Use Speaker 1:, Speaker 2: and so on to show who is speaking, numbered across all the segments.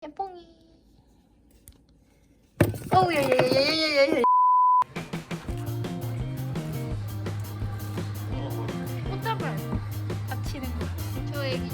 Speaker 1: 짬뽕이. 어우 야야야야야야야. 꽃다발 받치는 거. 저 애기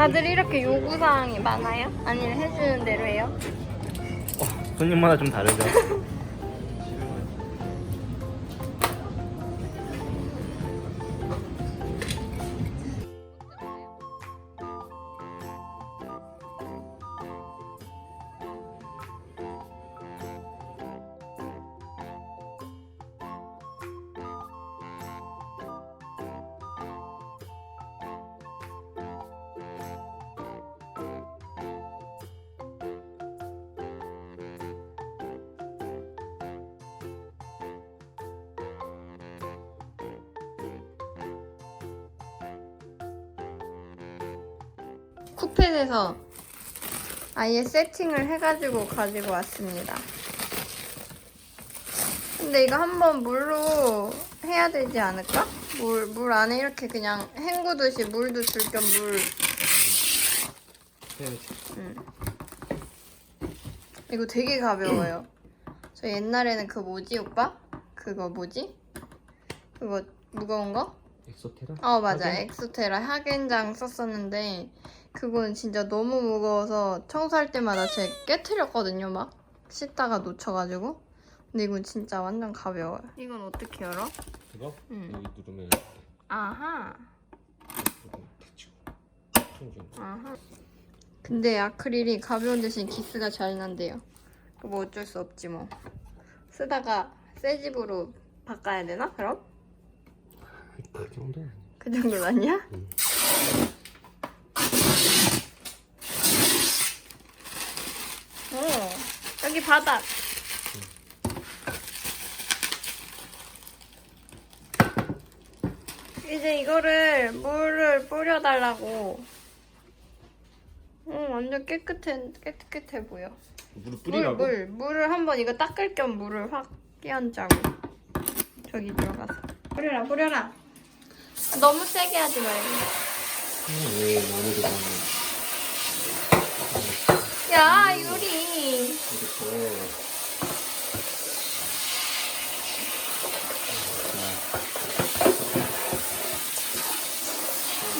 Speaker 1: 다들 이렇게 요구사항이 많아요? 아니면 해주는 대로 해요?
Speaker 2: 손님마다 좀 다르죠.
Speaker 1: 쿠펫에서 아예 세팅을 해가지고 가지고 왔습니다. 근데 이거 한번 물로 해야 되지 않을까? 물, 물 안에 이렇게 그냥 헹구듯이 물도 줄 겸 물. 음. 이거 되게 가벼워요. 저 옛날에는 그 뭐지, 오빠? 그거 뭐지? 그거 무거운 거?
Speaker 2: 엑소테라?
Speaker 1: 어 맞아
Speaker 2: 하겐?
Speaker 1: 엑소테라 하겐장 썼었는데 그건 진짜 너무 무거워서 청소할 때마다 제 깨트렸거든요 막 씻다가 놓쳐가지고 근데 이건 진짜 완전 가벼워요 이건 어떻게 열어?
Speaker 2: 이거
Speaker 1: 응.
Speaker 2: 여기 누르면
Speaker 1: 아하. 아하 근데 아크릴이 가벼운 대신 기스가 잘 난대요 그거 뭐 어쩔 수 없지 뭐 쓰다가 새 집으로 바꿔야 되나 그럼?
Speaker 2: 그 정도.
Speaker 1: 그 정도는 아니야?
Speaker 2: 응.
Speaker 1: 오, 여기 바닥. 이제 이거를 물을 뿌려달라고. 응, 완전 깨끗해, 깨끗해 보여.
Speaker 2: 물을
Speaker 1: 물,
Speaker 2: 뿌리라고?
Speaker 1: 물, 물을 한번 이거 닦을 겸 물을 확 끼얹자고. 저기 들어가서. 뿌려라, 뿌려라. 너무 세게 하지 말고.
Speaker 2: 음, 왜 마늘을 넣는
Speaker 1: 야, 유리.
Speaker 2: 이렇게.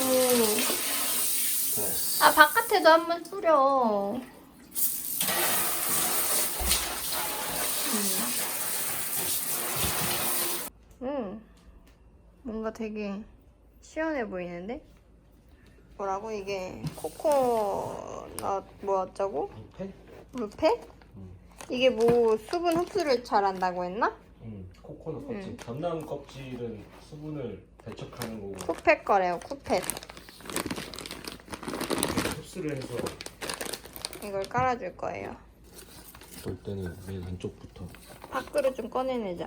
Speaker 1: 오.
Speaker 2: 됐어.
Speaker 1: 아 바깥에도 한번 뿌려. 음. 음. 뭔가 되게 시원해 보이는데? 뭐라고 이게 코코넛 뭐였자고?
Speaker 2: 펜?
Speaker 1: 루페?
Speaker 2: 응.
Speaker 1: 이게 뭐 수분 흡수를 잘한다고 했나?
Speaker 2: 응. 코코넛 껍질.
Speaker 1: 응.
Speaker 2: 전남 껍질은 수분을 배척하는 거고
Speaker 1: 쿠펫 거래요 쿠펫.
Speaker 2: 흡수를 해서
Speaker 1: 이걸 깔아줄 거예요.
Speaker 2: 볼 때는 맨 왼쪽부터.
Speaker 1: 밥그릇 좀 꺼내내자.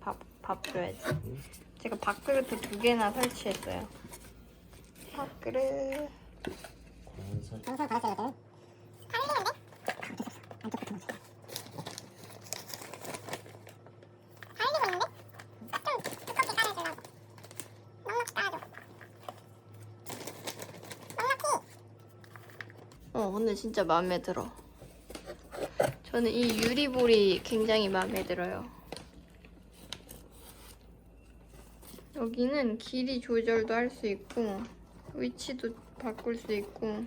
Speaker 1: 밥, 밥 줘야지.
Speaker 2: 응?
Speaker 1: 제가 밥그릇 두 개나 설치했어요. 밥그릇.
Speaker 2: 광살.
Speaker 1: 어, 근데 진짜 마음에 들어. 저는 이 유리볼이 굉장히 마음에 들어요. 여기는 길이 조절도 할 수 있고, 위치도 바꿀 수 있고.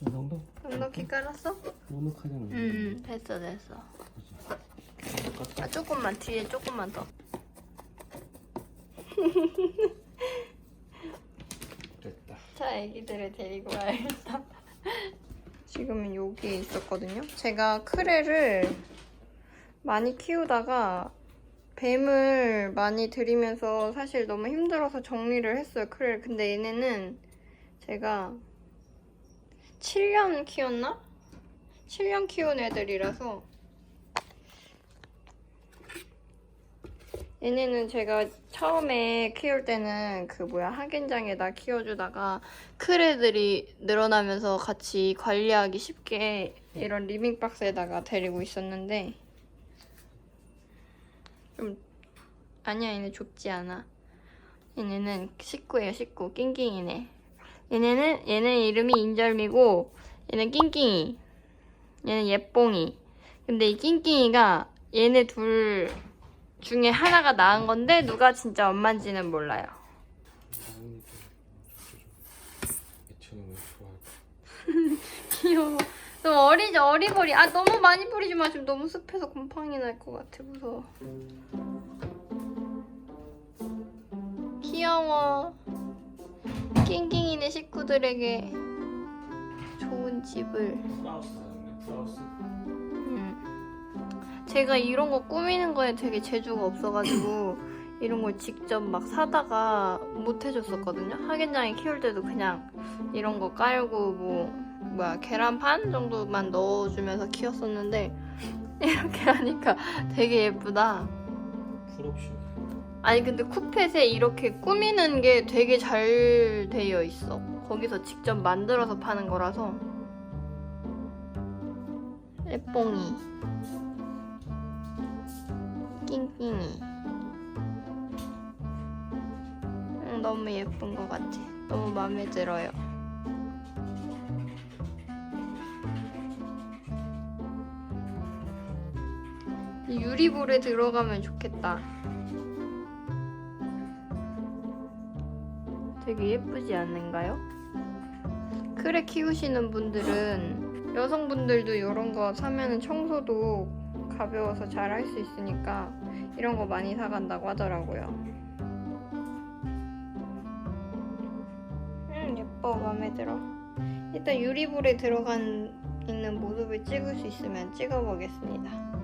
Speaker 2: 이 정도?
Speaker 1: 넉넉히 깔았어?
Speaker 2: 넉넉하잖아.
Speaker 1: 응, 응, 됐어, 됐어. 아, 조금만, 뒤에 조금만 더.
Speaker 2: 됐다.
Speaker 1: 자, 애기들을 데리고 와야겠다. 지금은 여기에 있었거든요. 제가 크레를 많이 키우다가 뱀을 많이 들이면서 사실 너무 힘들어서 정리를 했어요, 크레를. 근데 얘네는 제가 7년 키웠나? 7년 키운 애들이라서 얘네는 제가 처음에 키울 때는 그 뭐야 하겐장에다 키워주다가 클 애들이 늘어나면서 같이 관리하기 쉽게 이런 리빙 박스에다가 데리고 있었는데 좀 아니야 얘네 좁지 않아. 얘네는 식구예요 식구. 낑낑이네. 얘네는 얘네 이름이 인절미고 얘는 낑낑이. 얘는 예뽕이. 근데 이 낑낑이가 얘네 둘 중에 하나가 낳은 건데 누가 진짜 엄마인지는 몰라요. 귀여워. 너무 어리지 어리버리. 아 너무 많이 뿌리지 마. 지금 너무 습해서 곰팡이 날 것 같아. 무서워. 귀여워. 낑낑이네 식구들에게 좋은 집을. 음. 제가 이런 거 꾸미는 거에 되게 재주가 없어가지고 이런 걸 직접 막 사다가 못 해줬었거든요. 하겐장에 키울 때도 그냥 이런 거 깔고 뭐 뭐야 계란판 정도만 넣어주면서 키웠었는데 이렇게 하니까 되게 예쁘다.
Speaker 2: 풀옵션
Speaker 1: 아니 근데 쿠펫에 이렇게 꾸미는 게 되게 잘 되어 있어. 거기서 직접 만들어서 파는 거라서. 예뽕이. 낑낑이. 응, 너무 예쁜 것 같아. 너무 마음에 들어요. 이 유리볼에 들어가면 좋겠다. 되게 예쁘지 않는가요? 크레 키우시는 분들은 여성분들도 이런 거 사면은 청소도 가벼워서 잘 할 수 있으니까 이런 거 많이 사간다고 하더라고요. 음 예뻐 마음에 들어. 일단 유리볼에 들어간 있는 모습을 찍을 수 있으면 찍어보겠습니다.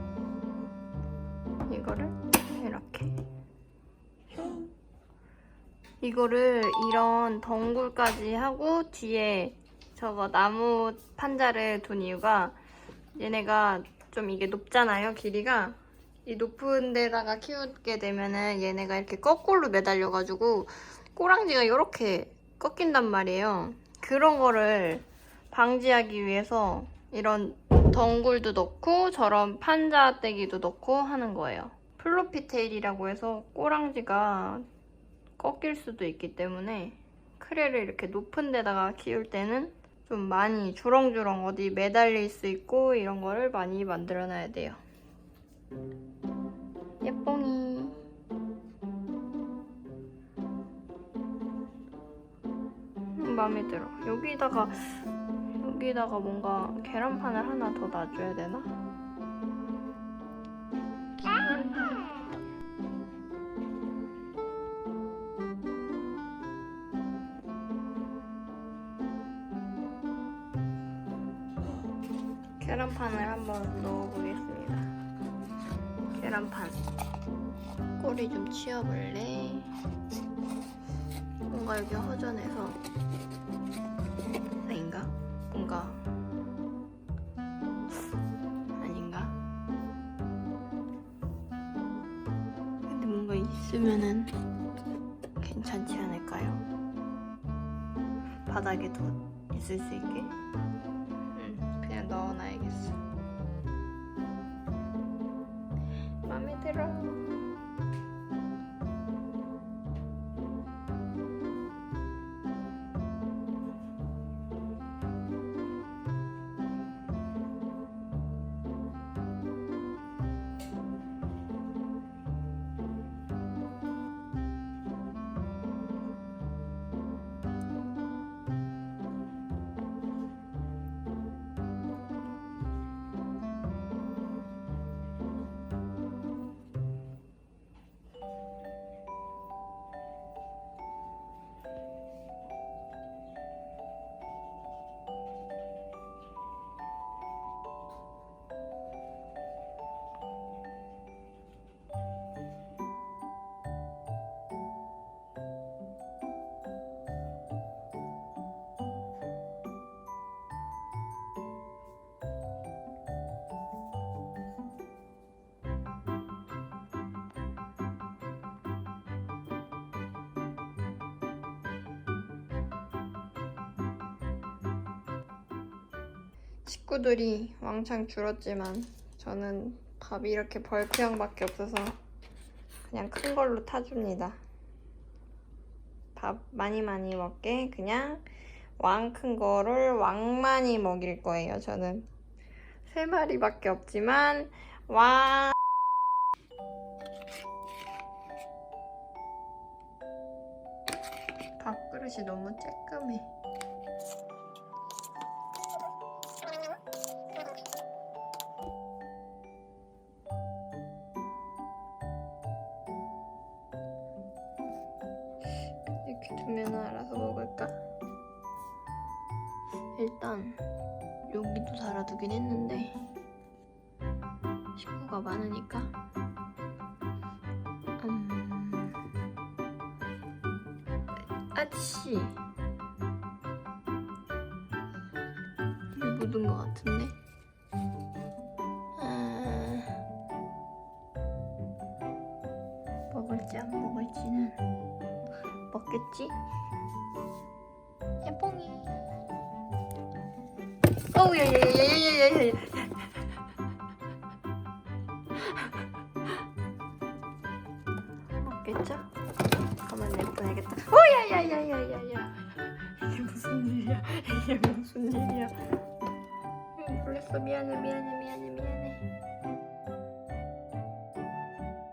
Speaker 1: 이거를? 이렇게. 이거를 이런 덩굴까지 하고 뒤에 저거 나무 판자를 둔 이유가 얘네가 좀 이게 높잖아요 길이가. 이 높은 데다가 키우게 되면은 얘네가 이렇게 거꾸로 매달려가지고 꼬랑지가 이렇게 꺾인단 말이에요. 그런 거를 방지하기 위해서 이런 덩굴도 넣고 저런 판자떼기도 넣고 하는 거예요 플로피 테일이라고 해서 꼬랑지가 꺾일 수도 있기 때문에 크레를 이렇게 높은 데다가 키울 때는 좀 많이 주렁주렁 어디 매달릴 수 있고 이런 거를 많이 만들어 놔야 돼요. 예뽕이. 음, 마음에 들어. 여기다가 여기다가 뭔가 계란판을 하나 더 놔줘야 되나? 계란판을 한번 넣어보겠습니다. 계란판. 꼬리 좀 치워볼래? 뭔가 여기 허전해서. 아닌가? 뭔가. 아닌가? 근데 뭔가 있으면은 괜찮지 않을까요? 바닥에도 있을 수 있게. 응, 그냥 넣어놔야겠어. 마음에 들어. 식구들이 왕창 줄었지만 저는 밥이 이렇게 벌크형밖에 없어서 그냥 큰 걸로 타줍니다. 밥 많이 많이 먹게 그냥 왕 큰 거를 왕 많이 먹일 거예요. 저는 세 마리밖에 없지만 왕 밥그릇이 너무 쬐끔해. 두면 알아서 먹을까? 일단 여기도 달아두긴 했는데 식구가 많으니까 음... 아치 어우 야야야야야야야 먹겠죠? 가만 냅둬야겠다. 오야야야야야야. 이게 무슨 일이야? 이게 무슨 일이야? 응, 놀랬어. 미안해 미안해 미안해 미안해